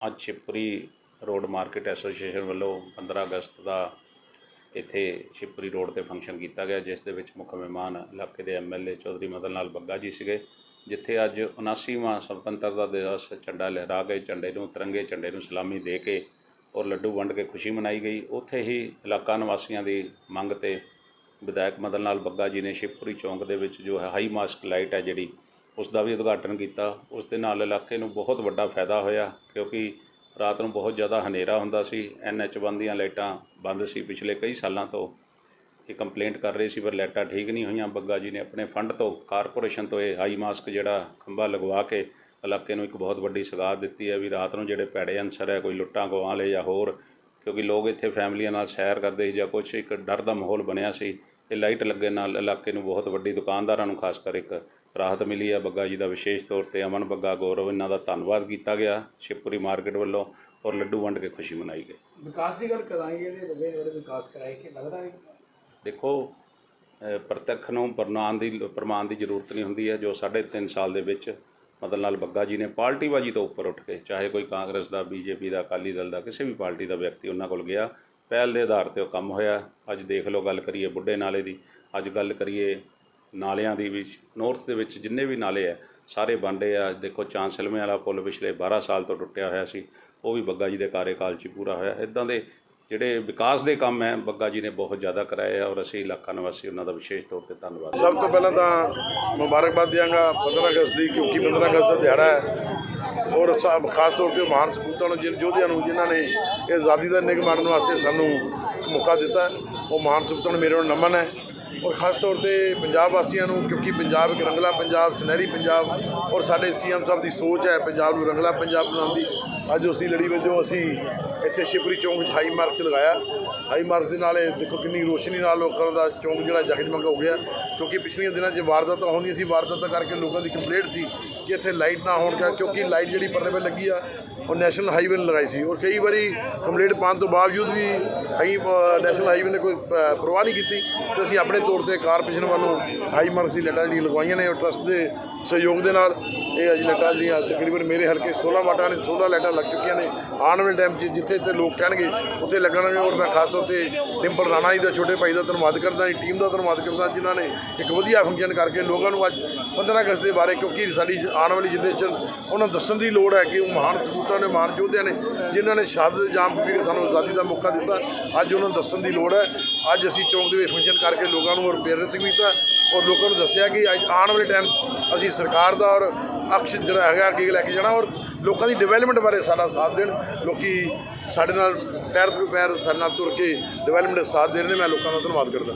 ਅੱਜ Shivpuri road market association ਵੱਲੋਂ 15 ਅਗਸਤ ਦਾ ਇੱਥੇ ਛਿਪਰੀ ਰੋਡ ਤੇ ਫੰਕਸ਼ਨ ਕੀਤਾ ਗਿਆ, ਜਿਸ ਦੇ ਵਿੱਚ ਮੁੱਖ ਮਹਿਮਾਨ ਇਲਾਕੇ ਦੇ ਐਮਐਲਏ ਚੌਧਰੀ ਮਦਨ ਲਾਲ ਬੱਗਾ ਜੀ ਸੀਗੇ, ਜਿੱਥੇ ਅੱਜ 79ਵਾਂ ਸੁਤੰਤਰਤਾ ਦਿਵਸ ਝੰਡਾ ਲਹਿਰਾ ਕੇ, ਝੰਡੇ ਨੂੰ ਤਿਰੰਗੇ, ਝੰਡੇ ਨੂੰ ਸਲਾਮੀ ਦੇ ਕੇ ਔਰ ਲੱਡੂ ਵੰਡ ਕੇ ਖੁਸ਼ੀ ਮਨਾਈ ਗਈ। ਉੱਥੇ ਹੀ ਇਲਾਕਾ ਨਿਵਾਸੀਆਂ ਦੀ ਮੰਗ ਤੇ ਵਿਧਾਇਕ ਮਦਨ ਲਾਲ ਬੱਗਾ ਜੀ ਨੇ ਸ਼ਿਵਪੁਰੀ ਚੌਂਕ ਦੇ ਵਿੱਚ ਜੋ ਹੈ ਹਾਈ ਮਾਸਕ ਲਾਈਟ ਹੈ ਜਿਹੜੀ ਉਸ ਦਾ ਵੀ ਉਦਘਾਟਨ ਕੀਤਾ। ਉਸ ਦੇ ਨਾਲ ਇਲਾਕੇ ਨੂੰ ਬਹੁਤ ਵੱਡਾ ਫਾਇਦਾ ਹੋਇਆ ਕਿਉਂਕਿ ਰਾਤ ਨੂੰ ਬਹੁਤ ਜ਼ਿਆਦਾ ਹਨੇਰਾ ਹੁੰਦਾ ਸੀ। ਐਨਐਚ ਬੰਦ ਦੀਆਂ ਲਾਈਟਾਂ ਬੰਦ ਸੀ ਪਿਛਲੇ ਕਈ ਸਾਲਾਂ ਤੋਂ। ਇਹ ਕੰਪਲੇਂਟ ਕਰ ਰਹੇ ਸੀ ਪਰ ਲਾਈਟਾਂ ਠੀਕ ਨਹੀਂ ਹੋਈਆਂ। ਬੱਗਾ ਜੀ ਨੇ ਆਪਣੇ ਫੰਡ ਤੋਂ, ਕਾਰਪੋਰੇਸ਼ਨ ਤੋਂ ਇਹ ਹਾਈ ਮਾਸਕ ਜਿਹੜਾ ਖੰਭਾ ਲਗਵਾ ਕੇ ਇਲਾਕੇ ਨੂੰ ਇੱਕ ਬਹੁਤ ਵੱਡੀ ਸਗਾਤ ਦਿੱਤੀ ਹੈ ਵੀ ਰਾਤ ਨੂੰ ਜਿਹੜੇ ਭੈੜੇ ਅਨਸਰ ਹੈ, ਕੋਈ ਲੁੱਟਾਂ ਖੋਹਾਂ ਵਾਲੇ ਜਾਂ ਹੋਰ ਕਿਉਂਕਿ ਲੋਕ ਇੱਥੇ ਫੈਮਲੀਆਂ ਨਾਲ ਸੈਰ ਕਰਦੇ ਸੀ ਜਾਂ ਕੁਛ ਇੱਕ ਡਰ ਦਾ ਮਾਹੌਲ ਬਣਿਆ ਸੀ ਇਹ ਲਾਈਟ ਲੱਗੇ ਨਾਲ ਇਲਾਕੇ ਨੂੰ ਬਹੁਤ ਵੱਡੀ ਦੁਕਾਨਦਾਰਾਂ ਨੂੰ ਖਾਸ ਕਰ ਇੱਕ ਰਾਹਤ ਮਿਲੀ ਹੈ ਬੱਗਾ ਜੀ ਦਾ ਵਿਸ਼ੇਸ਼ ਤੌਰ ਤੇ ਅਮਨ ਬੱਗਾ ਗੌਰਵ ਇਹਨਾਂ ਦਾ ਧੰਨਵਾਦ ਕੀਤਾ ਗਿਆ ਸ਼ਿਵਪੁਰੀ ਮਾਰਕੀਟ ਵੱਲੋਂ ਔਰ ਲੱਡੂ ਵੰਡ ਕੇ ਖੁਸ਼ੀ ਮਨਾਈ ਗਈ। ਵਿਕਾਸ ਦੀ ਗੱਲ ਕਰਾਂਗੇ ਤੇ ਵੱਡੇ ਵੱਡੇ ਵਿਕਾਸ ਕਰਾਏ ਕਿ ਲੱਗਦਾ ਹੈ? ਦੇਖੋ ਪ੍ਰਤੱਖ ਨੂੰ ਪ੍ਰਮਾਣ ਦੀ ਪ੍ਰਮਾਣ ਦੀ ਜ਼ਰੂਰਤ ਨਹੀਂ ਹੁੰਦੀ ਹੈ। ਜੋ ਸਾਢੇ ਤਿੰਨ ਸਾਲ ਦੇ ਵਿੱਚ ਮਦਨ ਲਾਲ ਬੱਗਾ ਜੀ ਨੇ ਪਾਰਟੀਬਾਜੀ ਤੋਂ ਉੱਪਰ ਉੱਠ ਕੇ, ਚਾਹੇ ਕੋਈ ਕਾਂਗਰਸ ਦਾ, ਬੀਜੇਪੀ ਦਾ, ਅਕਾਲੀ ਦਲ ਦਾ, ਕਿਸੇ ਵੀ ਪਾਰਟੀ ਦਾ ਵਿਅਕਤੀ ਉਹਨਾਂ ਕੋਲ ਗਿਆ, ਪਹਿਲ ਦੇ ਆਧਾਰ ਤੇ ਉਹ ਕੰਮ ਹੋਇਆ। ਅੱਜ ਦੇਖ ਲਓ ਗੱਲ ਕਰੀਏ ਬੁੱਢੇ ਨਾਲੇ ਦੀ, ਅੱਜ ਗੱਲ ਕਰੀਏ ਨਾਲਿਆਂ ਦੀ ਵੀ ਨੌਰਥ ਦੇ ਵਿੱਚ ਜਿੰਨੇ ਵੀ ਨਾਲੇ ਆ, ਸਾਰੇ ਬਣਦੇ ਆ। ਦੇਖੋ ਚਾਂਸਲਮੇ ਵਾਲਾ ਪੁਲ ਪਿਛਲੇ 12 ਸਾਲ ਤੋਂ ਟੁੱਟਿਆ ਹੋਇਆ ਸੀ, ਉਹ ਵੀ ਬੱਗਾ ਜੀ ਦੇ ਕਾਰਜਕਾਲ 'ਚ ਪੂਰਾ ਹੋਇਆ। ਇਦਾਂ ਦੇ ਜਿਹੜੇ ਵਿਕਾਸ ਦੇ ਕੰਮ ਹੈ, ਬੱਗਾ ਜੀ ਨੇ ਬਹੁਤ ਜ਼ਿਆਦਾ ਕਰਾਏ ਆ ਔਰ ਅਸੀਂ ਇਲਾਕਾ ਨਿਵਾਸੀ ਉਹਨਾਂ ਦਾ ਵਿਸ਼ੇਸ਼ ਤੌਰ ਤੇ ਧੰਨਵਾਦ। ਸਭ ਤੋਂ ਪਹਿਲਾਂ ਤਾਂ ਮੁਬਾਰਕਬਾਦ ਦਿਆਂਗਾ 15 ਅਗਸਤ ਦੀ, ਕਿਉਂਕਿ 15 ਅਗਸਤ ਦਾ ਦਿਹਾੜਾ ਹੈ। ਔਰ ਸਾ- ਖਾਸ ਤੌਰ ਤੇ ਮਹਾਨ ਸਪੂਤਾਂ ਨੂੰ ਜਿਨ ਯੋਧਿਆਂ ਨੂੰ, ਜਿਨ੍ਹਾਂ ਨੇ ਇਹ ਆਜ਼ਾਦੀ ਦਾ ਨਿਗ ਮਾਣਨ ਵਾਸਤੇ ਸਾਨੂੰ ਇੱਕ ਮੌਕਾ ਦਿੱਤਾ। ਉਹ ਮਹਾਨ ਸਪੂਤਾਂ ਨੂੰ ਮੇਰੇ ਵੱਲੋਂ ਨਮਨ ਹੈ। ਔਰ ਖਾਸ ਤੌਰ ਤੇ ਪੰਜਾਬ ਵਾਸੀਆਂ ਨੂੰ, ਕਿਉਂਕਿ ਪੰਜਾਬ ਇੱਕ ਰੰਗਲਾ ਪੰਜਾਬ, ਸੁਨਹਿਰੀ ਪੰਜਾਬ ਔਰ ਸਾਡੇ ਸੀਐਮ ਸਾਹਿਬ ਦੀ ਸੋਚ ਹੈ ਪੰਜਾਬ ਨੂੰ ਰੰਗਲਾ ਪੰਜਾਬ ਬਣਾਉਣ ਦੀ। ਅੱਜ ਉਸ ਦੀ ਲੜੀ ਵਜੋਂ ਅਸੀਂ ਇੱਥੇ ਸ਼ਿਪਰੀ ਚੌਂਕ ਵਿੱਚ ਹਾਈ ਮਾਰਕਸ ਲਗਾਇਆ। ਹਾਈ ਮਾਰਕਸ ਦੇ ਨਾਲ ਇਹ ਦੇਖੋ ਕਿੰਨੀ ਰੋਸ਼ਨੀ ਨਾਲ ਲੋਕਾਂ ਦਾ ਚੌਂਕ ਜਿਹੜਾ ਜਗਜਮਗ ਹੋ ਗਿਆ। ਕਿਉਂਕਿ ਪਿਛਲੀਆਂ ਦਿਨਾਂ 'ਚ ਵਾਰਦਾਤਾਂ ਹੁੰਦੀਆਂ ਸੀ, ਵਾਰਦਾਤਾਂ ਕਰਕੇ ਲੋਕਾਂ ਦੀ ਕੰਪਲੇਂਟ ਸੀ ਕਿ ਇੱਥੇ ਲਾਈਟ ਨਾ ਹੋਣ ਕਰਕੇ ਕਿਉਂਕਿ ਲਾਈਟ ਜਿਹੜੀ ਪਰਲੇ 'ਤੇ ਲੱਗੀ ਆ, ਉਹ ਨੈਸ਼ਨਲ ਹਾਈਵੇ ਨੇ ਲਗਾਈ ਸੀ। ਔਰ ਕਈ ਵਾਰੀ ਕੰਪਲੇਂਟ ਪਾਉਣ ਤੋਂ ਬਾਵਜੂਦ ਵੀ ਅਸੀਂ ਨੈਸ਼ਨਲ ਹਾਈਵੇ ਨੇ ਕੋਈ ਪਰਵਾਹ ਨਹੀਂ ਕੀਤੀ ਤੇ ਅਸੀਂ ਆਪਣੇ ਤੌਰ ਤੇ ਕਾਰਪੋਰੇਸ਼ਨ ਵੱਲੋਂ ਹਾਈ ਮਾਰਕਸ ਦੀ ਲਾਈਟਾਂ ਜਿਹੜੀਆਂ ਲਗਵਾਈਆਂ ਨੇ ਔਰ ਟਰਸਟ ਦੇ ਸਹਿਯੋਗ ਦੇ ਨਾਲ ਇਹ ਅੱਜ ਲਾਈਟਾਂ ਜਿਹੜੀਆਂ ਤਕਰੀਬਨ ਮੇਰੇ ਹਲਕੇ 16 ਵਾਟਾਂ ਨੇ 16 ਲਾਈਟਾਂ ਲੱਗ ਚੁੱਕੀਆਂ ਨੇ। ਆਉਣ ਵਾਲੇ ਟਾਈਮ 'ਚ ਜਿੱਥੇ ਤੇ ਲੋਕ ਕਹਿਣਗੇ, ਉੱਥੇ ਲੱਗਣਗੇ। ਔਰ ਮੈਂ ਖਾਸ ਤੌਰ ਤੇ ਡਿੰਪਲ ਰਾਣਾ ਜੀ ਦਾ ਛੋਟੇ ਭਾਈ ਦਾ ਧੰਨਵਾਦ ਕਰਦਾ ਜੀ ਟੀਮ ਦਾ ਧੰਨਵਾਦ ਕਰਦਾ ਜਿਨ੍ਹਾਂ ਨੇ ਇੱਕ ਵਧੀਆ ਫੰਕਸ਼ਨ ਕਰਕੇ ਲੋਕਾਂ ਨੂੰ ਅੱਜ 15 ਅਗਸਤ ਦੇ ਬਾਰੇ ਕਿਉਂਕਿ ਸਾਡੀ ਆਉਣ ਵਾਲੀ ਜਨਰੇਸ਼ਨ, ਉਹਨਾਂ ਨੂੰ ਦੱਸਣ ਦੀ ਲੋੜ ਹੈ ਕਿ ਉਹ ਮਹਾਨ ਸਪੂਤਾਂ ਨੇ, ਮਹਾਨ ਯੋਧਿਆਂ ਨੇ, ਜਿਨ੍ਹਾਂ ਨੇ ਸ਼ਹਾਦਤ ਦੇ ਜਾਮ ਪੀ ਕੇ ਸਾਨੂੰ ਆਜ਼ਾਦੀ ਦਾ ਮੌਕਾ ਦਿੱਤਾ। ਅੱਜ ਉਹਨਾਂ ਨੂੰ ਦੱਸਣ ਦੀ ਲੋੜ ਹੈ। ਅੱਜ ਅਸੀਂ ਚੌਂਕ ਦੇ ਵਿੱਚ ਫੰਕਸ਼ਨ ਕਰਕੇ ਲੋਕਾਂ ਨੂੰ ਔਰ ਪ੍ਰੇਰਿਤ ਕੀਤਾ ਔਰ ਲੋਕਾਂ ਨੂੰ ਦੱਸਿਆ ਕਿ ਅੱਜ ਆਉਣ ਵਾਲੇ ਟਾਈਮ 'ਚ ਅਸੀਂ ਸਰਕਾਰ ਦਾ ਔਰ ਅਕਸ਼ ਜਿਹੜਾ ਹੈਗਾ ਅੱਗੇ ਲੈ ਕੇ ਜਾਣਾ ਔਰ ਲੋਕਾਂ ਦੀ ਡਿਵੈਲਪਮੈਂਟ ਬਾਰੇ ਸਾਡਾ ਸਾਥ ਦੇਣ। ਲੋਕੀ ਸਾਡੇ ਨਾਲ ਪੈਰ ਤੋਂ ਪੈਰ ਸਾਡੇ ਨਾਲ ਤੁਰ ਕੇ ਡਿਵੈਲਪਮੈਂਟ ਦਾ ਸਾਥ ਦੇ ਰਹੇ ਨੇ। ਮੈਂ ਲੋਕਾਂ ਦਾ ਧੰਨਵਾਦ ਕਰਦਾ।